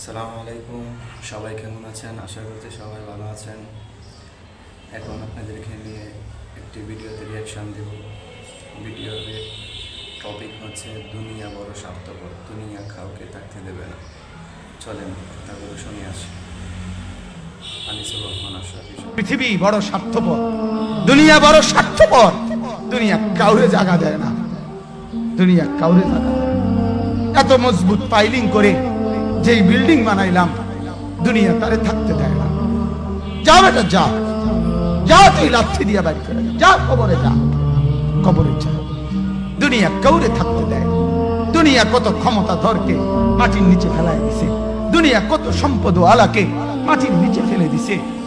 আসসালামু আলাইকুম। সবাই কেমন আছেন? আশা করছি সবাই ভালো আছেন। এখন আপনাদেরকে নিয়ে একটি ভিডিওতে রিয়াকশান দেব। ভিডিওর টপিক হচ্ছে দুনিয়া বড় স্বার্থপর। দুনিয়া কাউকে থাকতে দেবে না। চলেন কথাগুলো শুনে আসি। পৃথিবী বড় স্বার্থপর, দুনিয়া বড় স্বার্থপর। দুনিয়া কাউরে জায়গা দেয় না। দুনিয়া কাউরে জায়গা এত মজবুত পাইলিং করে যেই বিল্ডিং বানাইলাম, দুনিয়া তারে থাকতে দেয় না। যা বেটা, যা। যা তুই লাথি দিয়া বাড়ি করে যা। কবরে যা। কবরে যা। দুনিয়া কৌরে থাকতে দেয় দুনিয়া কত ক্ষমতা ধরকে মাটির নিচে ফেলায় দিছে। দুনিয়া কত সম্পদ আলাকে মাটির নিচে ফেলে দিছে।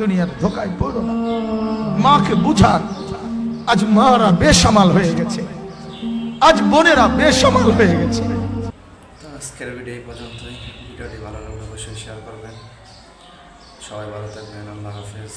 দুনিয়ার ধোকায় পড়ো না। মাকে বুঝান, আজ মারা বেসামাল হয়ে গেছে। আজ বোনেরা বেসামাল হয়ে গেছে। আজকের ভিডিও এই ভিডিওটি ভালো লাগলে অবশ্যই শেয়ার করবেন। সবাই ভালো থাকবেন। আল্লাহ হাফেজ।